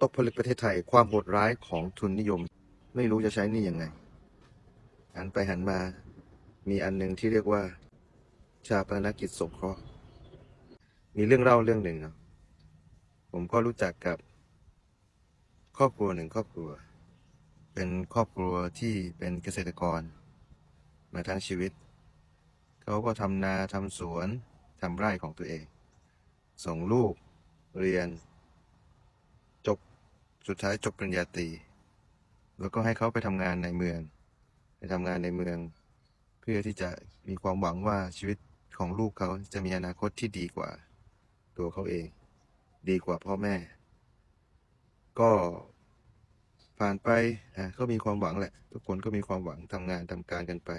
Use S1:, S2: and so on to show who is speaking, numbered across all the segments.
S1: ตกผลึกประเทศไทยความโหดร้ายของทุนนิยม ไม่รู้จะใช้นี่ยังไงหันไปหันมา มีอันหนึ่งที่เรียกว่า ชาปนกิจสงเคราะห์มีเรื่องเล่าเรื่องหนึ่งเนาะผมก็รู้จักกับ ครอบครัวหนึ่งครอบครัว เป็นครอบครัวที่เป็นเกษตรกร มาทั้งชีวิต เขาก็ทำนาทำสวนทำไร่ของตัวเอง ส่งลูกเรียน สุดท้ายจบปริญญาตรีแล้วก็ให้เขาไปทำงานในเมือง ไปทำงานในเมือง เพื่อที่จะมีความหวังว่าชีวิตของลูกเขาจะมีอนาคตที่ดีกว่า ตัวเขาเอง ดีกว่าพ่อแม่ ก็ผ่านไปอะก็มีความหวังแหละ ทุกคนก็มีความหวังทำงานทำการกันไป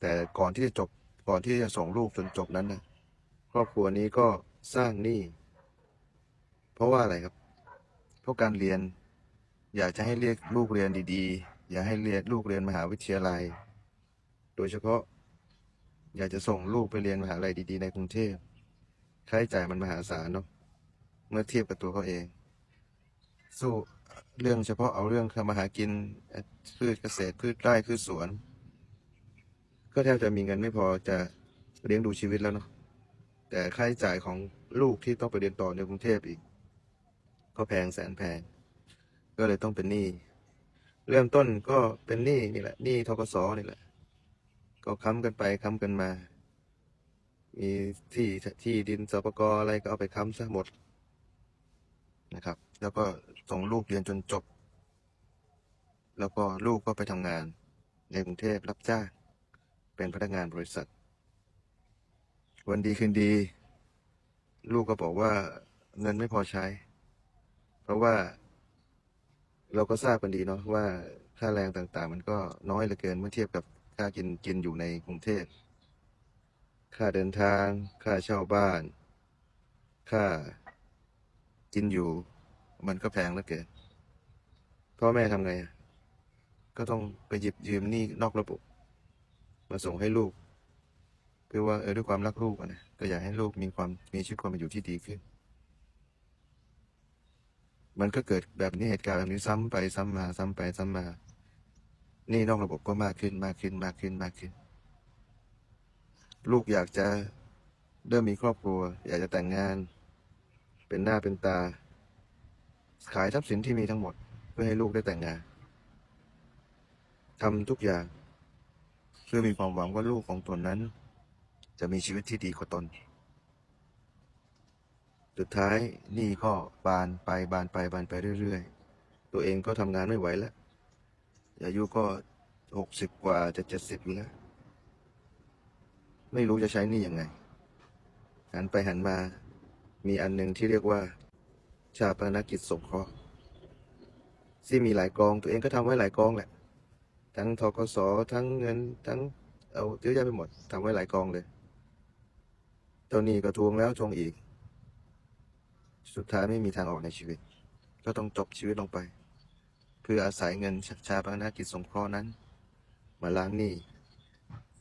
S1: แต่ก่อนที่จะจบก่อนที่จะส่งลูกจนจบนั้นนะครอบครัวนี้ก็สร้างหนี้เพราะว่าอะไรครับ เพราะการเรียน อยากจะให้เรียกลูกเรียนดีๆ อยากให้เรียนลูกเรียนมหาวิทยาลัย โดยเฉพาะ อยากจะส่งลูกไปเรียนมหาลัยดี ๆ ในกรุงเทพค่าใช้จ่ายมันมหาศาลเนาะเมื่อเทียบกับตัวเขาเอง สู้เรื่องเฉพาะเอาเรื่องทำมาหากินพืชเกษตรพืชไร่พืชสวน ก็แทบจะมีเงินไม่พอจะเลี้ยงดูชีวิตแล้วเนาะแต่ค่าใช้จ่ายของลูกที่ต้องไปเรียนต่อในกรุงเทพอีก ก็แพงแสนแพง ก็เลยต้องเป็นหนี้เริ่มต้นก็เป็นหนี้นี่แหละหนี้ทกสนี่แหละ ก็ค้ำกันไปค้ำกันมา มีที่ที่ดินสปกอะไรก็เอาไปค้ำซะหมดนะครับ แล้วก็ส่งลูกเรียนจนจบ แล้วก็ลูกก็ไปทำงาน ในกรุงเทพรับจ้างเป็นพนักงานบริษัท วันดีคืนดี ลูกก็บอกว่าเงินไม่พอใช้ เพราะว่า เราก็ทราบกันดีเนาะว่าค่าแรงต่างๆ มันก็น้อยเหลือเกินเมื่อเทียบกับค่ากินกินอยู่ในกรุงเทพค่าเดินทาง ค่าเช่าบ้าน ค่ากินอยู่ มันก็แพงเหลือเกินพ่อแม่ทำไงก็ต้องไปหยิบยืมหนี้นอกระบบ มาส่งให้ลูกเพื่อว่าเออด้วยความรักลูกนะก็อยากให้ลูกมีความมีชีวิตความเป็นอยู่ที่ดีขึ้น มันก็เกิดแบบนี้เหตุการณ์แบบนี้ซ้ำไปซ้ำมา ซ้ำไปซ้ำมา นี่นอกระบบก็มากขึ้นมากขึ้นมากขึ้นมากขึ้น ลูกอยากจะเริ่มมีครอบครัว อยากจะแต่งงาน เป็นหน้าเป็นตา ขายทรัพย์สินที่มีทั้งหมด เพื่อให้ลูกได้แต่งงานทำทุกอย่าง เพื่อมีความหวังว่าลูกของตนนั้น จะมีชีวิตที่ดีกว่าตน สุดท้ายหนี่ก็บานไปบานไปบานไปเรื่อย ๆ ตัวเองก็ทำงานไม่ไหวแล้วอายุก็หกสิบกว่าจะเจ็ดสิบอยู่แล้ว ไม่รู้จะใช้หนี่ยังไง หันไปหันมา มีอันหนึ่งที่เรียกว่า ชาปนกิจสงเคราะห์ที่มีหลายกอง ตัวเองก็ทำไว้หลายกองแหละ ทั้งทกสทั้งเงิน ทั้งเอาเยอะแยะไปหมดทำไว้หลายกองเลยเจ้าหนี้ก็ทวงแล้วทวงอีก สุดท้ายไม่มีทางออกในชีวิต ก็ต้องจบชีวิตลงไป เพื่ออาศัยเงินชชาปนกิจสงเคราะห์นั้น มาล้างหนี้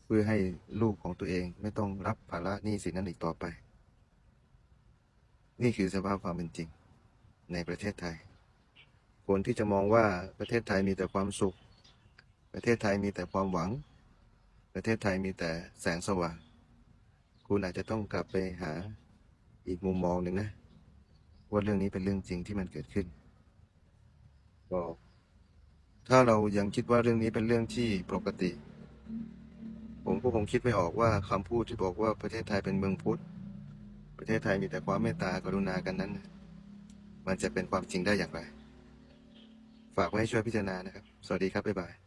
S1: เพื่อให้ลูกของตัวเองไม่ต้องรับภาระหนี้สินนั้นอีกต่อไป นี่คือสภาพความเป็นจริงในประเทศไทย คนที่จะมองว่าประเทศไทยมีแต่ความสุข ประเทศไทยมีแต่ความหวัง ประเทศไทยมีแต่แสงสว่าง คุณอาจจะต้องกลับไปหาอีกมุมมองหนึ่งนะ ว่าเรื่องนี้เป็นเรื่องจริงที่มันเกิดขึ้นก็ถ้าเรายังคิดว่าเรื่องนี้เป็นเรื่องที่ปกติ ผมก็คงคิดไม่ออกว่าคำพูดที่บอกว่าประเทศไทยเป็นเมืองพุทธ ประเทศไทยมีแต่ความเมตตากรุณากันนั้น มันจะเป็นความจริงได้อย่างไร ฝากไว้ให้ช่วยพิจารณานะครับ สวัสดีครับ บ๊ายบาย